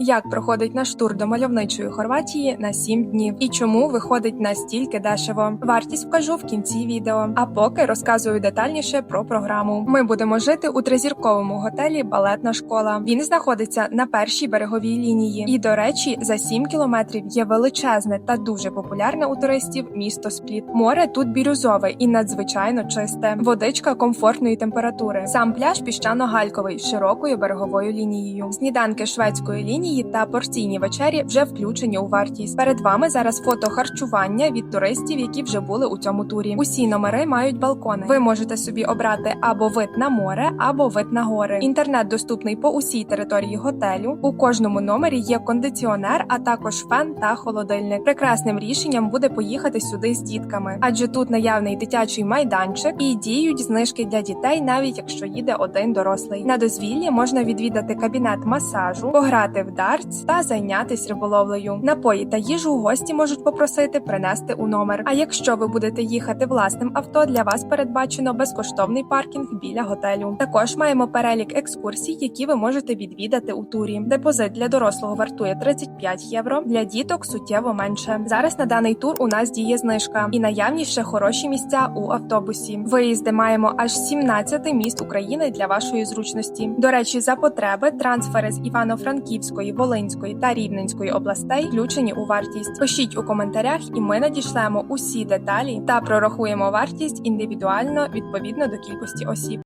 Як проходить наш тур до мальовничої Хорватії на 7 днів і чому виходить настільки дешево? Вартість вкажу в кінці відео. А поки розказую детальніше про програму. Ми будемо жити у тризірковому готелі Балетна школа. Він знаходиться на першій береговій лінії. І до речі, за 7 кілометрів є величезне та дуже популярне у туристів місто Спліт. Море тут бірюзове і надзвичайно чисте. Водичка комфортної температури. Сам пляж піщано-гальковий широкою береговою лінією. Сніданки шведської лінії та порційні вечері вже включені у вартість. Перед вами зараз фото харчування від туристів, які вже були у цьому турі. Усі номери мають балкони. Ви можете собі обрати або вид на море, або вид на гори. Інтернет доступний по усій території готелю. У кожному номері є кондиціонер, а також фен та холодильник. Прекрасним рішенням буде поїхати сюди з дітками, адже тут наявний дитячий майданчик і діють знижки для дітей, навіть якщо їде один дорослий. На дозвіллі можна відвідати кабінет масажу, пограти в дартс та зайнятися риболовлею. Напої та їжу гості можуть попросити принести у номер. А якщо ви будете їхати власним авто, для вас передбачено безкоштовний паркінг біля готелю. Також маємо перелік екскурсій, які ви можете відвідати у турі. Депозит для дорослого вартує 35 євро, для діток суттєво менше. Зараз на даний тур у нас діє знижка і наявні ще хороші місця у автобусі. Виїзди маємо аж 17 міст України для вашої зручності. До речі, за потреби трансфери з Івано-Франківської, Волинської та Рівненської областей включені у вартість. Пишіть у коментарях, і ми надішлемо усі деталі та прорахуємо вартість індивідуально відповідно до кількості осіб.